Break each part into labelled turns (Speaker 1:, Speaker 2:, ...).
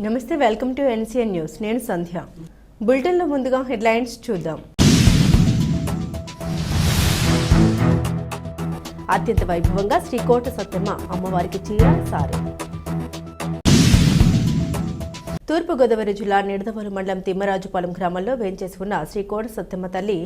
Speaker 1: నమస్తే welcome to NCN news. నేను సంధ్య. బులెటిన్లో ముందుగా హెడ్లైన్స్ చూద్దాం. అత్యంత వైభవంగా శ్రీకోట సత్యమ్మ అమ్మవారికి చీర సారు. తూర్పుగోదావరి జిల్లా నిడదవోలు మండలం తిమ్మరాజుపాలెం గ్రామంలో వేంచేసి ఉన్న శ్రీ కోట సత్యమ్మ తల్లి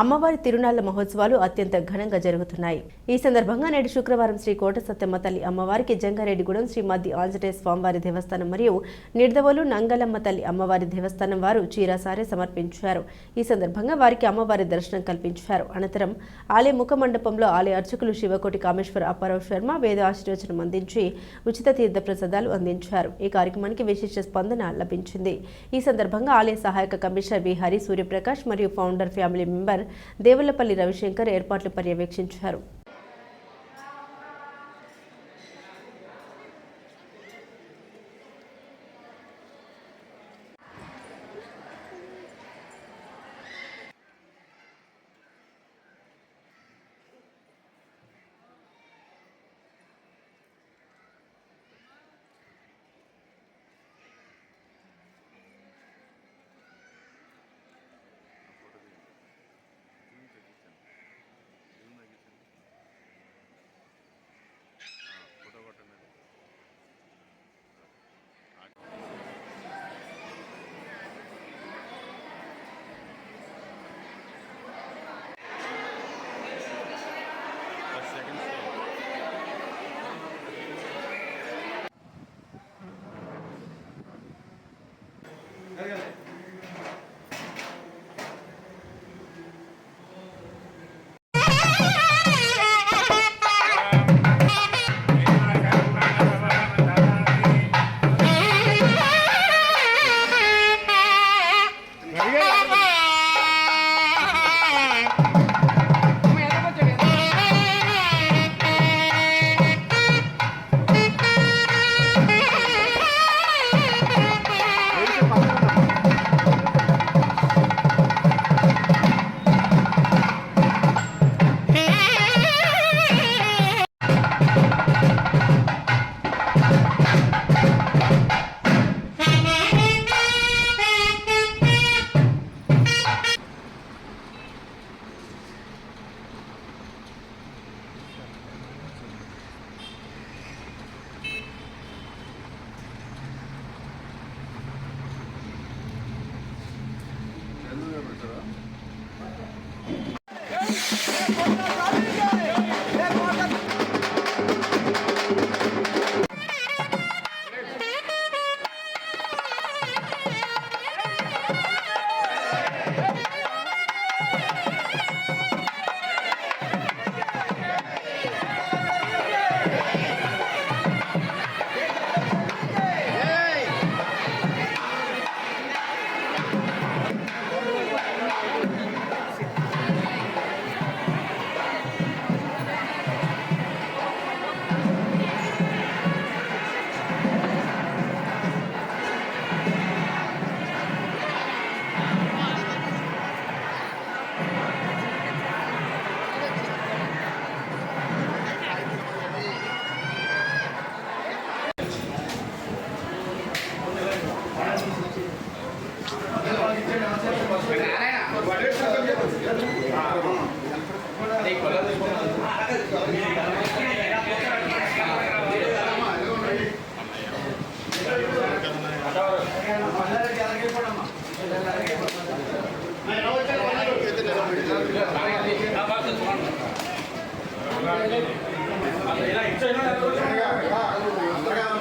Speaker 1: అమ్మవారి తిరునాళ్ళ మహోత్సవాలు అత్యంత ఘనంగా జరుగుతున్నాయి. ఈ సందర్భంగా నేడు శుక్రవారం శ్రీ కోట సత్యమ్మ తల్లి అమ్మవారికి జంగారెడ్డిగూడెం శ్రీ మద్ది ఆంజనేయ స్వామివారి దేవస్థానం మరియు నిడదవోలు నంగలమ్మ తల్లి అమ్మవారి దేవస్థానం వారు చీరాసారే సమర్పించారు. ఈ సందర్భంగా వారికి అమ్మవారి దర్శనం కల్పించారు. అనంతరం ఆలయ ముఖ మండపంలో ఆలయ అర్చకులు శివకోటి కామేశ్వర అప్పారావు శర్మ వేద ఆశీర్వచనం అందించి ఉచిత తీర్థ ప్రసాదాలు అందించారు. ఈ కార్యక్రమానికి విశిష్ట స్పందన లభించింది ఈ సందర్భంగా ఆలయ సహాయక కమిషనర్ వి హరి సూర్యప్రకాష్ మరియు founder family member Devulapalli Ravishankar ఏర్పాట్లు పర్యవేక్షించారు.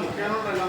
Speaker 2: ముఖ్యంగా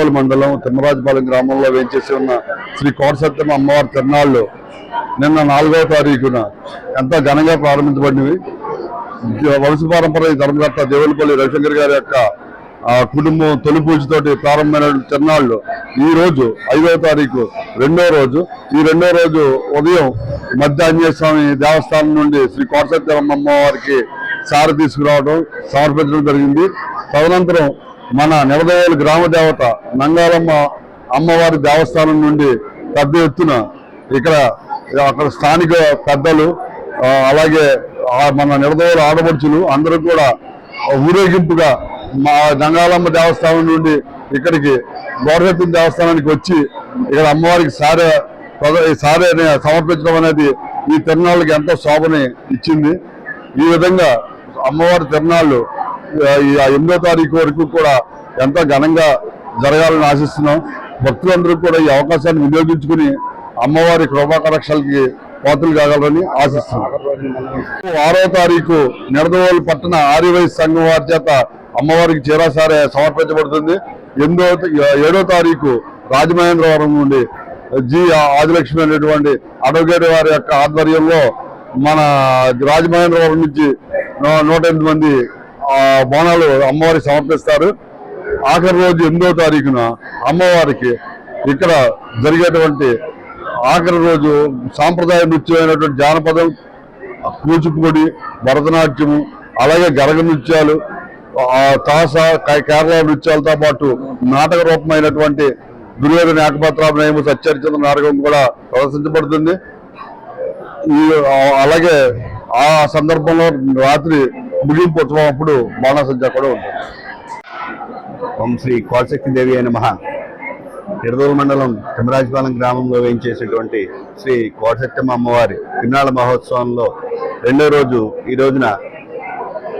Speaker 3: గోవల్ మండలం తిమ్మరాజపాలెం గ్రామంలో వేయించేసి ఉన్న శ్రీ కోటసత్యం అమ్మవారి తిరునాళ్ళు నిన్న నాలుగవ తారీఖున ఎంతో ఘనంగా ప్రారంభించబడినవి. వంశపారంపర ధర్మకర్త దేవులపల్లి రవిశంకర్ గారి యొక్క కుటుంబం తొలి పూజతోటి ప్రారంభమైన తిరునాళ్ళు ఈ రోజు ఐదవ తారీఖు రెండో రోజు. ఈ రెండో రోజు ఉదయం మధ్య ఆంజనేయ స్వామి దేవస్థానం నుండి శ్రీ కోటసత్యం అమ్మవారికి సారి తీసుకురావడం సమర్పించడం జరిగింది. తదనంతరం మన నిడదవోలు గ్రామ దేవత నంగాలమ్మ అమ్మవారి దేవస్థానం నుండి పెద్ద ఎత్తున ఇక్కడ అక్కడ స్థానిక పెద్దలు అలాగే మన నిడదవోలు ఆడపడుచులు అందరూ కూడా ఊరేగింపుగా మా నంగాలమ్మ దేవస్థానం నుండి ఇక్కడికి గౌరవెత్తిన దేవస్థానానికి వచ్చి ఇక్కడ అమ్మవారికి సారే సారే ఈ సమర్పించడం అనేది ఈ తిరునాళ్ళకి ఎంతో శోభని ఇచ్చింది. ఈ విధంగా అమ్మవారి తిరునాళ్ళు ఎనిమిదో తారీఖు వరకు కూడా ఎంతో ఘనంగా జరగాలని ఆశిస్తున్నాం. భక్తులందరూ కూడా ఈ అవకాశాన్ని వినియోగించుకుని అమ్మవారి కృపాకరక్షలకి పాత్రలు కాగలరని ఆశిస్తున్నాం. ఆరో తారీఖు నిడదవోలు పట్టణ ఆర్యవై సంఘం వారి చేత అమ్మవారికి చీరాసారే సమర్పించబడుతుంది. ఎనిమిదో ఏడో తారీఖు రాజమహేంద్రవరం నుండి జి ఆదిలక్ష్మి అనేటువంటి అడ్వకేట్ వారి యొక్క ఆధ్వర్యంలో మన రాజమహేంద్రవరం నుంచి నూట ఎనిమిది మంది ఆ, బోనాలు అమ్మవారికి సమర్పిస్తారు. ఆఖరి రోజు ఎనిమిదో తారీఖున అమ్మవారికి ఇక్కడ జరిగేటువంటి ఆఖరి రోజు సాంప్రదాయ నృత్యమైనటువంటి జానపదం కూచిపూడి భరతనాట్యము అలాగే గరగ నృత్యాలు తాస కేరళ నృత్యాలతో పాటు నాటక రూపమైనటువంటి దుర్యోధన ఏకపత్రాభినయము సత్యహరిచంద్ర నాటకం కూడా ప్రదర్శించబడుతుంది. ఈ అలాగే ఆ సందర్భంలో రాత్రి ముగింపు ఉత్సవం అప్పుడు బాణాసంచా కూడా ఉంటుంది.
Speaker 4: ఓం శ్రీ కోలశక్తిదేవి అయిన మహా నిడదోలు మండలం తిమ్మరాజపాలెం గ్రామంలో వేయించేసినటువంటి శ్రీ కోటసత్తమ్మ అమ్మవారి తిరునాళ్ళ మహోత్సవంలో రెండో రోజు ఈ రోజున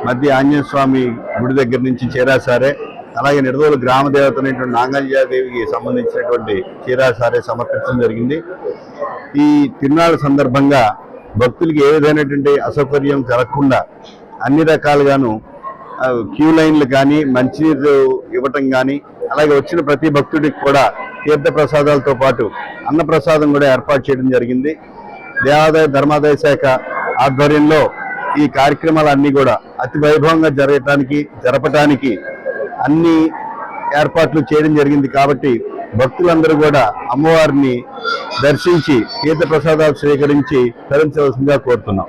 Speaker 4: మధ్య ఆంజనేయ స్వామి గుడి దగ్గర నుంచి చేరాసారే అలాగే నిడదోలు గ్రామ దేవత అనేటువంటి నాగంజాదేవికి సంబంధించినటువంటి చీరాసారే సమర్పించడం జరిగింది. ఈ తిరునాళ్ళ సందర్భంగా భక్తులకి ఏ విధమైనటువంటి అసౌకర్యం కలగకుండా అన్ని రకాలుగాను క్యూ లైన్లు కానీ మంచినీరు ఇవ్వటం కానీ అలాగే వచ్చిన ప్రతి భక్తుడికి కూడా తీర్థ ప్రసాదాలతో పాటు అన్నప్రసాదం కూడా ఏర్పాటు చేయడం జరిగింది. దేవాదాయ ధర్మాదాయ శాఖ ఆధ్వర్యంలో ఈ కార్యక్రమాలన్నీ కూడా అతి వైభవంగా జరగటానికి జరపటానికి అన్ని ఏర్పాట్లు చేయడం జరిగింది కాబట్టి భక్తులందరూ కూడా అమ్మవారిని దర్శించి తీర్థ ప్రసాదాలు స్వీకరించి తరించవలసిందిగా కోరుతున్నాం.